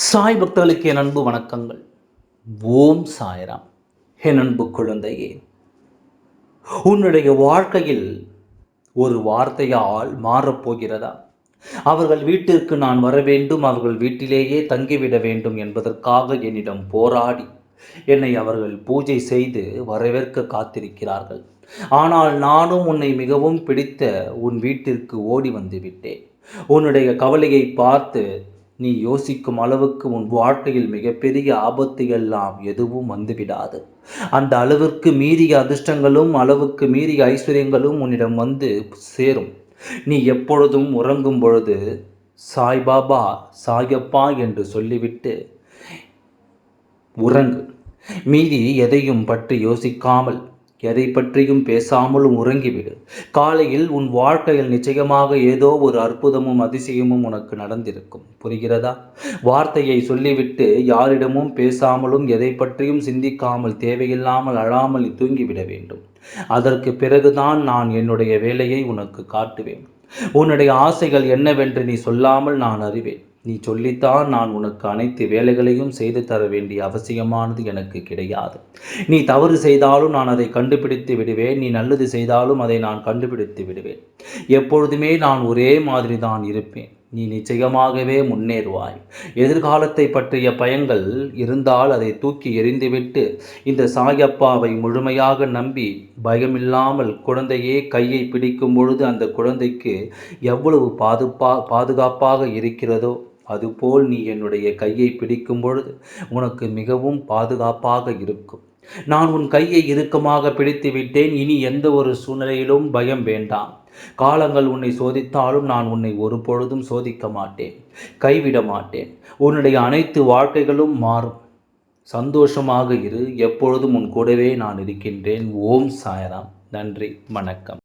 சாய் பக்தர்களுக்கு என் அன்பு வணக்கங்கள். ஓம் சாய்ராம். என் அன்பு குழந்தையே உன்னுடைய வாழ்க்கையில் ஒரு வார்த்தையால் மாறப்போகிறதா அவர்கள் வீட்டிற்கு நான் வர வேண்டும் அவர்கள் வீட்டிலேயே தங்கிவிட வேண்டும் என்பதற்காக என்னிடம் போராடி என்னை அவர்கள் பூஜை செய்து வரவேற்க காத்திருக்கிறார்கள். ஆனால் நானும் உன்னை மிகவும் பிடித்த உன் வீட்டிற்கு ஓடி வந்து விட்டேன். உன்னுடைய கவலையை பார்த்து நீ யோசிக்கும் அளவுக்கு உன் வாழ்க்கையில் மிகப்பெரிய ஆபத்து எல்லாம் எதுவும் வந்துவிடாது. அந்த அளவிற்கு மீறிய அதிர்ஷ்டங்களும் அளவுக்கு மீறிய ஐஸ்வர்யங்களும் உன்னிடம் வந்து சேரும். நீ எப்பொழுதும் உறங்கும் பொழுது சாய்பாபா சாயப்பா என்று சொல்லிவிட்டு உறங்கு. மீதி எதையும் பற்றி யோசிக்காமல் எதை பற்றியும் பேசாமலும் உறங்கிவிடு. காலையில் உன் வாழ்க்கையில் நிச்சயமாக ஏதோ ஒரு அற்புதமும் அதிசயமும் உனக்கு நடந்திருக்கும். புரிகிறதா? வார்த்தையை சொல்லிவிட்டு யாரிடமும் பேசாமலும் எதை பற்றியும் சிந்திக்காமல் தேவையில்லாமல் அழாமல் தூங்கிவிட வேண்டும். அதற்கு பிறகுதான் நான் என்னுடைய வேலையை உனக்கு காட்டுவேன். உன்னுடைய ஆசைகள் என்னவென்று நீ சொல்லாமல் நான் அறிவேன். நீ சொல்லித்தான் நான் உனக்கு அனைத்து வேலைகளையும் செய்து தர வேண்டிய அவசியமானது எனக்கு கிடையாது. நீ தவறு செய்தாலும் நான் அதை கண்டுபிடித்து விடுவேன். நீ நல்லது செய்தாலும் அதை நான் கண்டுபிடித்து விடுவேன். எப்பொழுதுமே நான் ஒரே மாதிரி தான் இருப்பேன். நீ நிச்சயமாகவே முன்னேறுவாய். எதிர்காலத்தை பற்றிய பயங்கள் இருந்தால் அதை தூக்கி எறிந்துவிட்டு இந்த சாயப்பாவை முழுமையாக நம்பி பயமில்லாமல் குழந்தையே கையை பிடிக்கும் பொழுது அந்த குழந்தைக்கு எவ்வளவு பாதுப்பா பாதுகாப்பாக இருக்கிறதோ அதுபோல் நீ என்னுடைய கையை பிடிக்கும் பொழுது உனக்கு மிகவும் பாதுகாப்பாக இருக்கும். நான் உன் கையை இறுக்கமாக பிடித்து விட்டேன். இனி எந்த ஒரு சூழ்நிலையிலும் பயம் வேண்டாம். காலங்கள் உன்னை சோதித்தாலும் நான் உன்னை ஒரு பொழுதும் சோதிக்க மாட்டேன். கைவிட மாட்டேன். உன்னுடைய அனைத்து வாழ்க்கைகளும் மாறும். சந்தோஷமாக இரு. எப்பொழுதும் உன் கூடவே நான் இருக்கின்றேன். ஓம் சாயராம். நன்றி. வணக்கம்.